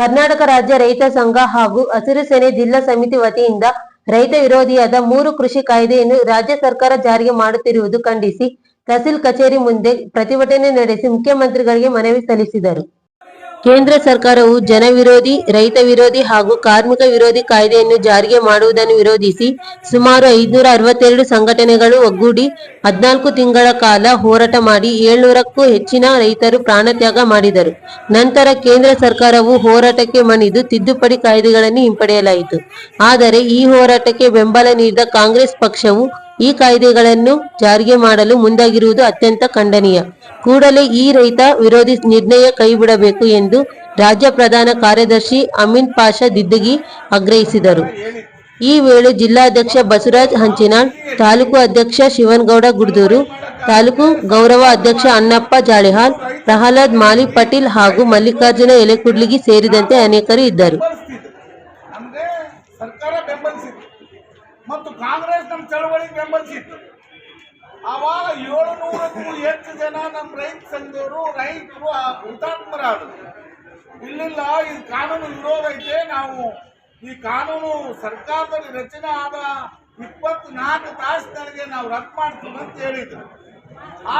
ಕರ್ನಾಟಕ ರಾಜ್ಯ ರೈತ ಸಂಘ ಹಾಗೂ ಹಸಿರು ಸೇನೆ ಜಿಲ್ಲಾ ಸಮಿತಿ ವತಿಯಿಂದ ರೈತ ವಿರೋಧಿಯಾದ ಮೂರು ಕೃಷಿ ಕಾಯ್ದೆಯನ್ನು ರಾಜ್ಯ ಸರ್ಕಾರ ಜಾರಿಗೆ ಮಾಡುತ್ತಿರುವುದು ಖಂಡಿಸಿ. ತಹಸೀಲ್ ಕಚೇರಿ ಮುಂದೆ ಪ್ರತಿಭಟನೆ ನಡೆಸಿ ಮುಖ್ಯಮಂತ್ರಿಗಳಿಗೆ ಮನವಿ ಸಲ್ಲಿಸಿದರು. ಕೇಂದ್ರ ಸರ್ಕಾರವು ಜನ ವಿರೋಧಿ, ರೈತ ವಿರೋಧಿ ಹಾಗೂ ಕಾರ್ಮಿಕ ವಿರೋಧಿ ಕಾಯ್ದೆಯನ್ನು ಜಾರಿಗೆ ಮಾಡುವುದನ್ನು ವಿರೋಧಿಸಿ ಸುಮಾರು ಐದುನೂರ ಅರವತ್ತೆರಡು ಸಂಘಟನೆಗಳು ಒಗ್ಗೂಡಿ ಹದಿನಾಲ್ಕು ತಿಂಗಳ ಕಾಲ ಹೋರಾಟ ಮಾಡಿ ಏಳ್ನೂರಕ್ಕೂ ಹೆಚ್ಚಿನ ರೈತರು ಪ್ರಾಣತ್ಯಾಗ ಮಾಡಿದರು. ನಂತರ ಕೇಂದ್ರ ಸರ್ಕಾರವು ಹೋರಾಟಕ್ಕೆ ಮಣಿದು ತಿದ್ದುಪಡಿ ಕಾಯ್ದೆಗಳನ್ನು ಹಿಂಪಡೆಯಲಾಯಿತು. ಆದರೆ ಈ ಹೋರಾಟಕ್ಕೆ ಬೆಂಬಲ ನೀಡಿದ ಕಾಂಗ್ರೆಸ್ ಪಕ್ಷವು ಈ ಕಾಯ್ದೆಗಳನ್ನು ಜಾರಿಗೆ ಮಾಡಲು ಮುಂದಾಗಿರುವುದು ಅತ್ಯಂತ ಖಂಡನೀಯ. ಕೂಡಲೇ ಈ ರೈತ ವಿರೋಧಿ ನಿರ್ಣಯ ಕೈಬಿಡಬೇಕು ಎಂದು ರಾಜ್ಯ ಪ್ರಧಾನ ಕಾರ್ಯದರ್ಶಿ ಅಮೀನ್ ಪಾಷಾ ದಿದ್ದಗಿ ಆಗ್ರಹಿಸಿದರು. ಈ ವೇಳೆ ಜಿಲ್ಲಾಧ್ಯಕ್ಷ ಬಸವರಾಜ್ ಹಂಚಿನಾಳ್, ತಾಲೂಕು ಅಧ್ಯಕ್ಷ ಶಿವನ್ಗೌಡ ಗುಡ್ದೂರು, ತಾಲೂಕು ಗೌರವ ಅಧ್ಯಕ್ಷ ಅಣ್ಣಪ್ಪ ಜಾಳಿಹಾಲ್ ಪ್ರಹ್ಲಾದ್ ಮಾಲಿ ಪಾಟೀಲ್ ಹಾಗೂ ಮಲ್ಲಿಕಾರ್ಜುನ ಎಲೆಕುಡ್ಲಿಗಿ ಸೇರಿದಂತೆ ಅನೇಕರು ಇದ್ದರು ಬೆಂಬಲಿಸ್ತಿದ್ರು ನಮಗೆ ಸರ್ಕಾರ ಬೆಂಬಲಿಸಿತ್ತು ಮತ್ತು ಕಾಂಗ್ರೆಸ್ ನಮ್ಮ ಚಳವಳಿಗೆ ಬೆಂಬಲಿಸಿತ್ತು. ಆವಾಗ ಏಳುನೂರಕ್ಕೂ ಹೆಚ್ಚು ಜನ ನಮ್ಮ ರೈತ ಸಂಘದವರು, ರೈತರು ಹುತಾತ್ಮರಾದರು ಇಲ್ಲಿಲ್ಲ ಇದು ಕಾನೂನು ವಿರೋಧ ಐತೆ ನಾವು ಈ ಕಾನೂನು ಸರ್ಕಾರದಲ್ಲಿ ರಚನೆ ಆದ ಇಪ್ಪತ್ನಾಲ್ಕು ತಾಸಿನೊಳಗೆ ನಾವು ರದ್ದು ಮಾಡ್ತೀವಿ ಅಂತ ಹೇಳಿದ್ರು.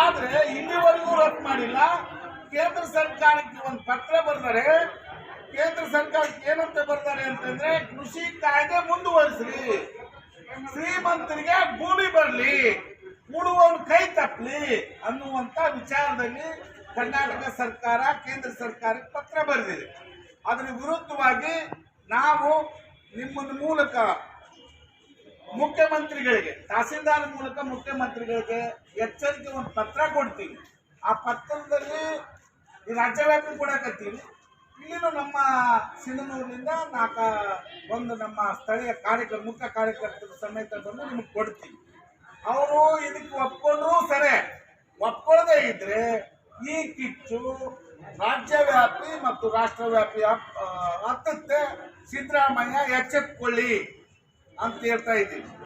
ಆದರೆ ಇಲ್ಲಿವರೆಗೂ ರದ್ದು ಮಾಡಿಲ್ಲ. ಕೇಂದ್ರ ಸರ್ಕಾರಕ್ಕೆ ಒಂದು ಪತ್ರ ಬರ್ತಾರೆ ಕೇಂದ್ರ ಸರ್ಕಾರಕ್ಕೆ ಏನಂತ ಬರ್ತಾರೆ ಅಂತಂದ್ರೆ ಕೃಷಿ ಕಾಯ್ದೆ ಮುಂದುವರಿಸ್ರಿ. ಶ್ರೀಮಂತರಿಗೆ ಭೂಮಿ ಬರಲಿ, ಉಳುವವನು ಕೈ ತಪ್ಪಲಿ ಅನ್ನುವಂತ ವಿಚಾರದಲ್ಲಿ ಕರ್ನಾಟಕ ಸರ್ಕಾರ, ಕೇಂದ್ರ ಸರ್ಕಾರಕ್ಕೆ ಪತ್ರ ಬರೆದಿದೆ. ಅದರ ವಿರುದ್ಧವಾಗಿ ನಾವು ನಿಮ್ಮ ಮೂಲಕ ಮುಖ್ಯಮಂತ್ರಿಗಳಿಗೆ, ತಹಸೀಲ್ದಾರ್ ಮೂಲಕ ಮುಖ್ಯಮಂತ್ರಿಗಳಿಗೆ ಎಚ್ಚರಿಕೆ ಒಂದು ಪತ್ರ ಕೊಡ್ತೀವಿ ಆ ಪತ್ರದಲ್ಲಿ ಕೂಡ ಕೊಡಕತ್ತೀವಿ ಇಲ್ಲಿನೂ ನಮ್ಮ ಸಿಂಧನೂರಿನಿಂದ ನಾಕ ಒಂದು ನಮ್ಮ ಸ್ಥಳೀಯ ಕಾರ್ಯಕರ್ತ ಮುಖ್ಯ ಕಾರ್ಯಕರ್ತರ ಸಮೇತ ಬಂದು ನಿಮಗೆ ಕೊಡ್ತೀವಿ. ಅವರು ಇದಕ್ಕೆ ಒಪ್ಕೊಂಡ್ರು ಸರಿ. ಒಪ್ಕೊಳ್ಳದೆ ಇದ್ರೆ ಈ ಕಿಚ್ಚು ರಾಜ್ಯವ್ಯಾಪಿ ಮತ್ತು ರಾಷ್ಟ್ರವ್ಯಾಪಿ ವ್ಯಾಪಿ ಹತ್ತತ್ತೆ. ಸಿದ್ದರಾಮಯ್ಯ ಎಚ್ಚೆತ್ಕೊಳ್ಳಿ ಅಂತ ಹೇಳ್ತಾ ಇದ್ದೀವಿ